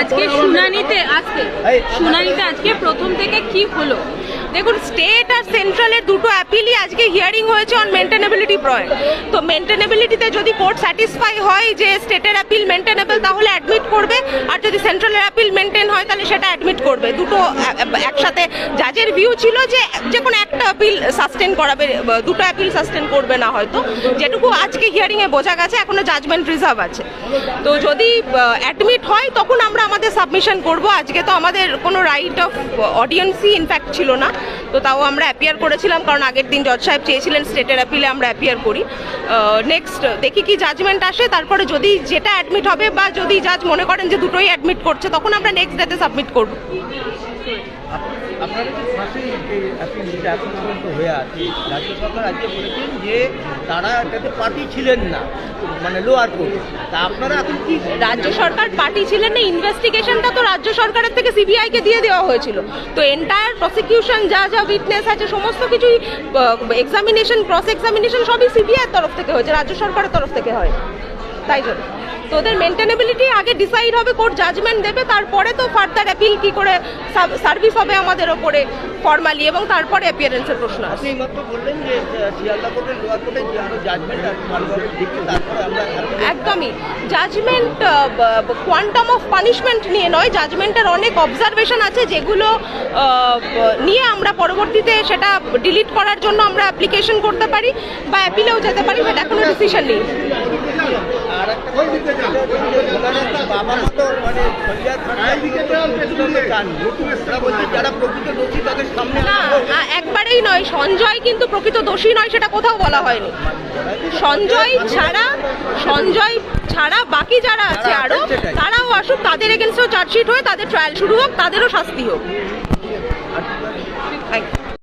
আজকে শুনানিতে আজকে শুনানিতে আজকে প্রথম থেকে কি হলো? দেখুন স্টেট আর সেন্ট্রালের দুটো অ্যাপিলই আজকে হিয়ারিং হয়েছে অন মেনটেনেবিলিটি পয়েন্ট তো মেনটেনেবিলিটিতে যদি কোর্ট স্যাটিসফাই হয় যে স্টেটের অ্যাপিল মেনটেনেবল তাহলে অ্যাডমিট করবে। আর যদি সেন্ট্রালের অ্যাপিল মেনটেন হয়, তাহলে সেটা অ্যাডমিট করবে। দুটো, একসাথে জাজের ভিউ ছিল যে যে কোনো একটা অ্যাপিল সাস্টেন করাবে, দুটো অ্যাপিল সাস্টেন করবে না হয়তো। যেটুকু আজকে হিয়ারিংয়ে বোঝা গেছে, এখনও জাজমেন্ট রিজার্ভ আছে। তো যদি অ্যাডমিট হয়, তখন আমরা আমাদের সাবমিশন করব। আজকে তো আমাদের কোনো রাইট অফ অডিয়েন্সই ইনফ্যাক্ট ছিল না। তো তাও আমরা অ্যাপিয়ার করেছিলাম, কারণ আগের দিন জজ সাহেব চেয়েছিলেন স্টেটের অ্যাপিলে আমরা অ্যাপিয়ার করি। নেক্সট দেখি কি জাজমেন্ট আসে, তারপরে যদি যেটা অ্যাডমিট হবে বা যদি জাজ মনে করেন যে দুটোই অ্যাডমিট করছে, তখন আমরা নেক্সট ডেতে সাবমিট করব। মানে রাজ্য সরকার পার্টি ছিলেন না, ইনভেস্টিগেশনটা তো রাজ্য সরকারের থেকে সিবিআই কে দিয়ে দেওয়া হয়েছিল। তো এন্টায়ার প্রসিকিউশন যা যা আছে, সমস্ত কিছুই এক্সামিনেশন ক্রস এক্সামিনেশন সবই সিবিআই তরফ থেকে হয়েছে, রাজ্য সরকারের তরফ থেকে হয়। তাই জন্য। তো ওদের মেনটেনেবিলিটি আগে ডিসাইড হবে কোর্ট জাজমেন্ট দেবে তারপরে তো ফার্দার অ্যাপিল কি করে সার্ভিস হবে আমাদের ওপরে ফর্মালি এবং তারপরে অ্যাপিয়ারেন্সের প্রশ্ন আছে একদমই। জাজমেন্ট কোয়ান্টাম অফ পানিশমেন্ট নিয়ে নয় জাজমেন্টের অনেক অবজারভেশন আছে যেগুলো নিয়ে আমরা পরবর্তীতে সেটা ডিলিট করার জন্য আমরা অ্যাপ্লিকেশন করতে পারি বা অ্যাপিলেও যেতে পারি বাট এখনও ডিসিশন নেই। আর একটা বাবা মানে যারা প্রকৃত দোষী তাদের সামনে না একবারেই নয় সঞ্জয় কিন্তু প্রকৃত দোষী নয় সেটা কোথাও বলা হয়নি। সঞ্জয় ছাড়া সঞ্জয় ছাড়া বাকি যারা আছে আরও তারাও আসুক তাদের এগেনস্টেও চার্জশিট হয়ে তাদের ট্রায়াল শুরু হোক তাদেরও শাস্তি হোক।